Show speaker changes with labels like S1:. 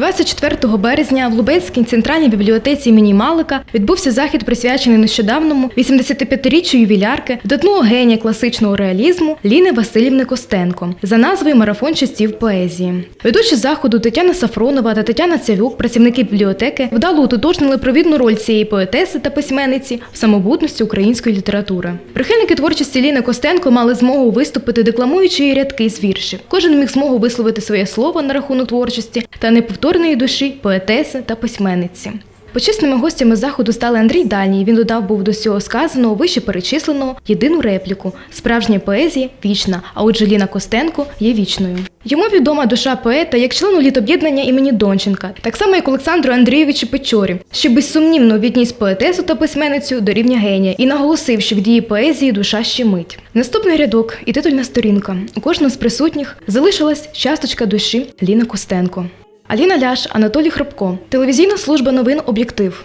S1: 24 березня в Лубенській центральній бібліотеці імені Малика відбувся захід, присвячений нещодавному 85-річчю ювілярки видатного генія класичного реалізму Ліни Васильівни Костенко за назвою Марафон часів поезії. Ведучі заходу Тетяна Сафронова та Тетяна Цявюк, працівники бібліотеки, вдало утотожнили провідну роль цієї поетеси та письменниці в самобутності української літератури. Прихильники творчості Ліни Костенко мали змогу виступити, декламуючи її рядки з віршів. Кожен міг змогу висловити своє слово на рахунок творчості та неповторної душі поетеси та письменниці. Почесними гостями заходу стали Андрій Дальній. Він додав був до всього сказаного вище перечисленого єдину репліку: справжня поезія вічна, а отже Ліна Костенко є вічною. Йому відома душа поета як члену літоб'єднання імені Донченка, так само як Олександру Андрійовичу Печорі, що безсумнівно відніс поетесу та письменницю до рівня генія і наголосив, що в дії поезії душа щемить. Наступний рядок і титульна сторінка. У кожного з присутніх залишилась часточка душі Ліни Костенко. Аліна Ляш, Анатолій Хробко. Телевізійна служба новин Об'єктив.